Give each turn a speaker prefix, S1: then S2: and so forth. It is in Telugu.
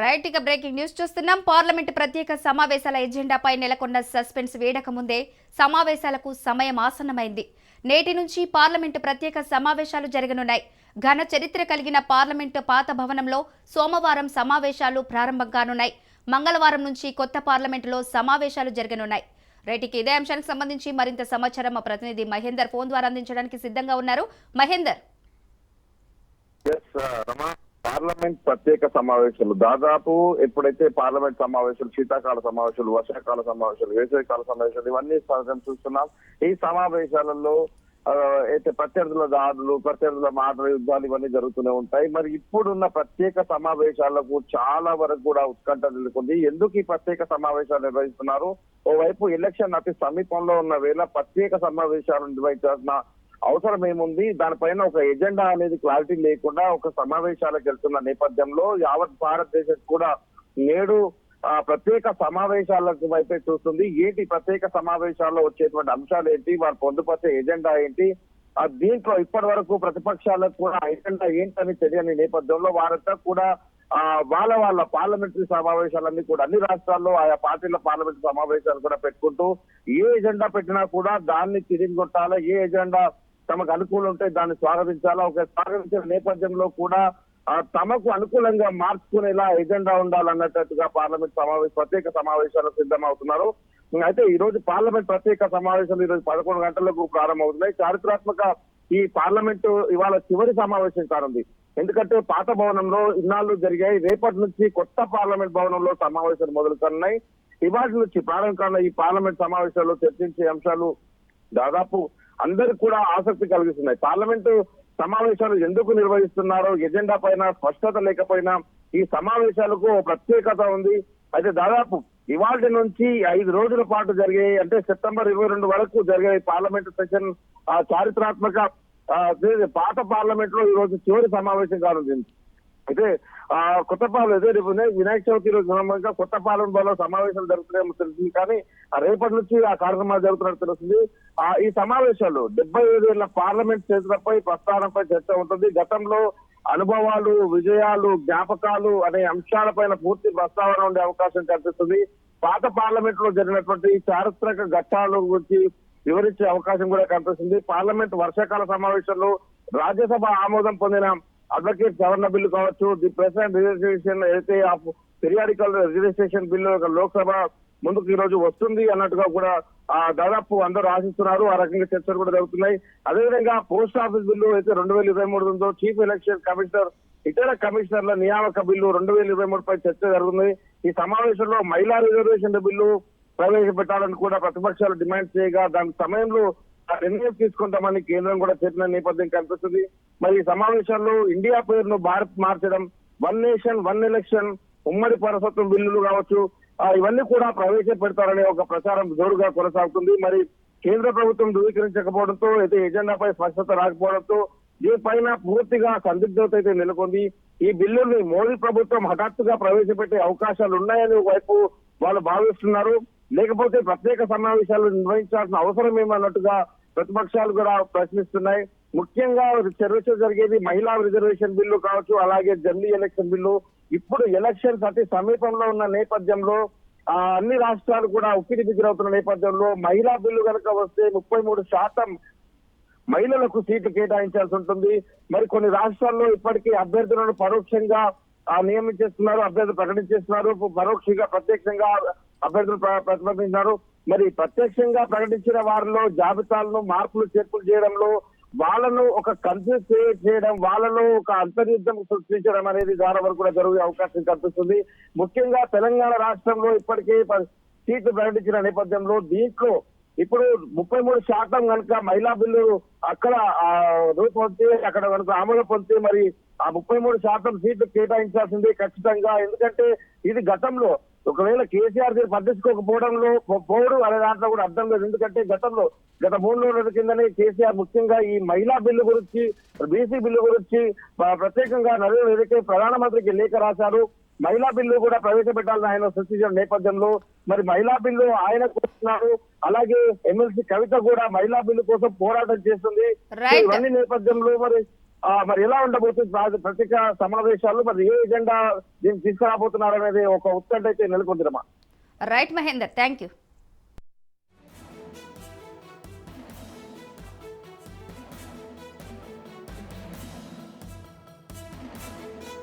S1: రైట్ ఇక బ్రేకింగ్ న్యూస్ చూస్తున్నాం. పార్లమెంట్ ప్రత్యేక సమావేశాల ఎజెండాపై నెలకొన్న సస్పెన్స్ వేడక ముందే సమావేశాలకు సమయం ఆసన్నమైంది. నేటి నుంచి పార్లమెంటు ప్రత్యేక సమావేశాలు జరగనున్నాయి. ఘన చరిత్ర కలిగిన పార్లమెంటు పాత భవనంలో సోమవారం సమావేశాలు ప్రారంభం కానున్నాయి మంగళవారం నుంచి కొత్త పార్లమెంటులో సమావేశాలు జరగనున్నాయి. రైటికి ఇదే అంశానికి సంబంధించి మరింత సమాచారం మా ప్రతినిధి మహేందర్ ఫోన్ ద్వారా అందించడానికి సిద్ధంగా ఉన్నారు. మహేందర్.
S2: Uh, రమా. పార్లమెంట్ ప్రత్యేక సమావేశాలు. దాదాపు ఎప్పుడైతే పార్లమెంట్ సమావేశాలు శీతాకాల సమావేశాలు వర్షాకాల సమావేశాలు వేసవికాల సమావేశాలు ఇవన్నీ చూస్తున్నాం. ఈ సమావేశాలలో ఆ, అయితే ప్రత్యర్థుల దాడులు ప్రత్యర్థుల మాటల యుద్ధాలు ఇవన్నీ జరుగుతూనే ఉంటాయి. మరి ఇప్పుడున్న ప్రత్యేక సమావేశాలకు చాలా వరకు కూడా ఉత్కంఠ నెలకొంది. ఎందుకు ఈ ప్రత్యేక సమావేశాలు నిర్వహిస్తున్నారు? ఓవైపు ఎలక్షన్ అతి సమీపంలో ఉన్న వేళ ప్రత్యేక సమావేశాలు నిర్వహించాల్సిన అవసరం ఏముంది దానిపైన ఒక ఎజెండా అనేది క్లారిటీ లేకుండా ఒక సమావేశాలకు వెళ్తున్న నేపథ్యంలో యావత్ భారతదేశం కూడా నేడు ప్రత్యేక సమావేశాలకు వైపే చూస్తుంది. ఏంటి ప్రత్యేక సమావేశాల్లో వచ్చేటువంటి అంశాలు ఏంటి? వారు పొందుపరిచే ఎజెండా ఏంటి? దీంట్లో ఇప్పటి వరకు ప్రతిపక్షాలకు కూడా ఎజెండా ఏంటని తెలియని నేపథ్యంలో వారంతా కూడా వాళ్ళ వాళ్ళ పార్లమెంటరీ సమావేశాలన్నీ కూడా అన్ని రాష్ట్రాల్లో ఆయా పార్టీల పార్లమెంటరీ సమావేశాలు కూడా పెట్టుకుంటూ ఏ ఎజెండా పెట్టినా కూడా దాన్ని తిరిగి కొట్టాలా? ఏ ఎజెండా తమకు అనుకూలం ఉంటే దాన్ని స్వాగతించాలా? ఒక స్వాగతించిన నేపథ్యంలో కూడా తమకు అనుకూలంగా మార్చుకునేలా ఎజెండా ఉండాలన్నట్టుగా పార్లమెంట్ సమావేశ ప్రత్యేక సమావేశాలు సిద్ధమవుతున్నారు. అయితే ఈ రోజు పార్లమెంట్ ప్రత్యేక సమావేశాలు ఈ రోజు పదకొండు గంటలకు ప్రారంభమవుతున్నాయి. చారిత్రాత్మక ఈ పార్లమెంటు ఇవాళ చివరి సమావేశం కానుంది. ఎందుకంటే పాత భవనంలో ఇన్నాళ్ళు జరిగాయి. రేపటి నుంచి కొత్త పార్లమెంట్ భవనంలో సమావేశాలు మొదలు కానున్నాయి. ఇవాటి నుంచి ప్రారంభం కానున్న ఈ పార్లమెంట్ సమావేశాల్లో చర్చించే అంశాలు దాదాపు అందరికి కూడా ఆసక్తి కలిగిస్తున్నాయి. పార్లమెంటు సమావేశాలు ఎందుకు నిర్వహిస్తున్నారో ఎజెండా పైన స్పష్టత లేకపోయినా ఈ సమావేశాలకు ఓ ప్రత్యేకత ఉంది. అయితే దాదాపు ఇవాళ నుంచి ఐదు రోజుల పాటు జరిగే అంటే సెప్టెంబర్ ఇరవై రెండు వరకు జరిగే పార్లమెంట్ సెషన్ ఆ చారిత్రాత్మక పాత పార్లమెంట్లో ఈ రోజు చివరి సమావేశం కానుంది. అయితే ఆ కొత్తపాలెం అదే రేపు వినాయక చవితి రోజు సందర్భంగా కొత్తపాలెం పాలన సమావేశాలు జరుగుతున్నాయేమో తెలిసింది కానీ రేపటి నుంచి ఆ కార్యక్రమాలు జరుగుతున్నట్టు తెలుస్తుంది. ఆ ఈ సమావేశాలు డెబ్బై ఐదు ఏళ్ళ పార్లమెంట్ చేతులపై ప్రస్థానంపై చర్చ ఉంటుంది. గతంలో అనుభవాలు విజయాలు జ్ఞాపకాలు అనే అంశాలపైన పూర్తి ప్రస్తావన ఉండే అవకాశం కనిపిస్తుంది పాత పార్లమెంట్లో జరిగినటువంటి చారిత్రక ఘట్టాల గురించి వివరించే అవకాశం కూడా కనిపిస్తుంది పార్లమెంట్ వర్షాకాల సమావేశంలో రాజ్యసభ ఆమోదం పొందిన అడ్వకేట్ సవరణ బిల్లు కావచ్చు ది ప్రెసిడెంట్ రిజిస్ట్రేషన్ అయితే పెరియాడికల్ రిజిస్ట్రేషన్ బిల్లు లోక్సభ ముందుకు ఈ రోజు వస్తుంది అన్నట్టుగా కూడా ఆ దాదాపు అందరూ ఆశిస్తున్నారు. ఆ రకంగా చర్చలు కూడా జరుగుతున్నాయి. అదేవిధంగా పోస్ట్ ఆఫీస్ బిల్లు అయితే రెండు వేల ఇరవై మూడు ఉందో చీఫ్ ఎలక్షన్ కమిషనర్ ఇతర కమిషనర్ల నియామక బిల్లు రెండు వేల ఇరవై మూడు పై చర్చ జరుగుతుంది. ఈ సమావేశంలో మహిళా రిజర్వేషన్ బిల్లు ప్రవేశపెట్టాలని కూడా ప్రతిపక్షాలు డిమాండ్ చేయగా దాని సమయంలో ఆ నిర్ణయం తీసుకుంటామని కేంద్రం కూడా చెప్పిన నేపథ్యం కనిపిస్తుంది. మరి సమావేశాల్లో ఇండియా పేరును భారత్ మార్చడం వన్ నేషన్ వన్ ఎలక్షన్ ఉమ్మడి పరసత్వం బిల్లులు కావచ్చు ఇవన్నీ కూడా ప్రవేశపెడతారనే ఒక ప్రచారం జోరుగా కొనసాగుతుంది. మరి కేంద్ర ప్రభుత్వం ధృవీకరించకపోవడంతో అయితే ఎజెండాపై స్పష్టత రాకపోవడంతో దీనిపైన పూర్తిగా సందిగ్ధత అయితే నెలకొంది. ఈ బిల్లుని మోడీ ప్రభుత్వం హఠాత్తుగా ప్రవేశపెట్టే అవకాశాలు ఉన్నాయని వైపు వాళ్ళు భావిస్తున్నారు. లేకపోతే ప్రత్యేక సమావేశాలు నిర్వహించాల్సిన అవసరం ఏమన్నట్టుగా ప్రతిపక్షాలు కూడా ప్రశ్నిస్తున్నాయి. ముఖ్యంగా చర్చ జరిగేది మహిళా రిజర్వేషన్ బిల్లు కావచ్చు అలాగే జర్నీ ఎలక్షన్ బిల్లు. ఇప్పుడు ఎలక్షన్స్ అతి సమీపంలో ఉన్న నేపథ్యంలో ఆ, అన్ని రాష్ట్రాలు కూడా ఉక్కిరి బిగిరవుతున్న నేపథ్యంలో మహిళా బిల్లు కనుక వస్తే ముప్పై మూడు శాతం మహిళలకు సీట్లు కేటాయించాల్సి ఉంటుంది. మరి కొన్ని రాష్ట్రాల్లో ఇప్పటికీ అభ్యర్థులను పరోక్షంగా నియమించేస్తున్నారు అభ్యర్థులు ప్రకటించేస్తున్నారు. పరోక్షంగా ప్రత్యక్షంగా అభ్యర్థులు ప్రతిపాదించినారు మరి ప్రత్యక్షంగా ప్రకటించిన వారిలో జాబితాలను మార్పులు చేర్పులు చేయడంలో వాళ్ళను ఒక కన్ఫ్యూజ్ చేయడం వాళ్ళలో ఒక అంతర్యుద్ధం సృష్టించడం అనేది ద్వారా వరకు కూడా జరిగే అవకాశం కనిపిస్తుంది. ముఖ్యంగా తెలంగాణ రాష్ట్రంలో ఇప్పటికే ప- సీట్లు ప్రకటించిన నేపథ్యంలో దీంట్లో ఇప్పుడు ముప్పై మూడు శాతం కనుక మహిళా బిల్లు అక్కడ రూపొంది రూపొందితే అక్కడ కనుక ఆమోదం పొందితే మరి ఆ ముప్పై మూడు శాతం సీట్లు కేటాయించాల్సిందే ఖచ్చితంగా. ఎందుకంటే ఇది గతంలో ఒకవేళ కేసీఆర్ దీన్ని పట్టించుకోకపోవడంలో పో- పోడు అనే దాంట్లో కూడా అర్థం లేదు. ఎందుకంటే గతంలో గత మూడు రోజుల కిందనే కేసీఆర్ ముఖ్యంగా ఈ మహిళా బిల్లు గురించి బీసీ బిల్లు గురించి ప్రత్యేకంగా నరేంద్ర మోదీకి ప్రధానమంత్రికి లేఖ రాశారు. మహిళా బిల్లు కూడా ప్రవేశపెట్టాలని ఆయన సృష్టించిన నేపథ్యంలో మరి మహిళా బిల్లు ఆయన కోరుతున్నారు. అలాగే ఎమ్మెల్సీ కవిత కూడా మహిళా బిల్లు కోసం పోరాటం చేస్తుంది. ఇవన్నీ నేపథ్యంలో మరి మరి ఎలా ఉండబోతుంది ప్రత్యేక సమావేశాలు? మరి ఏ ఎజెండా దీన్ని తీసుకురాబోతున్నారు అనేది ఒక ఉత్కంఠ అయితే నెలకొందిరమా
S1: రైట్ మహేందర్ థ్యాంక్ యూ.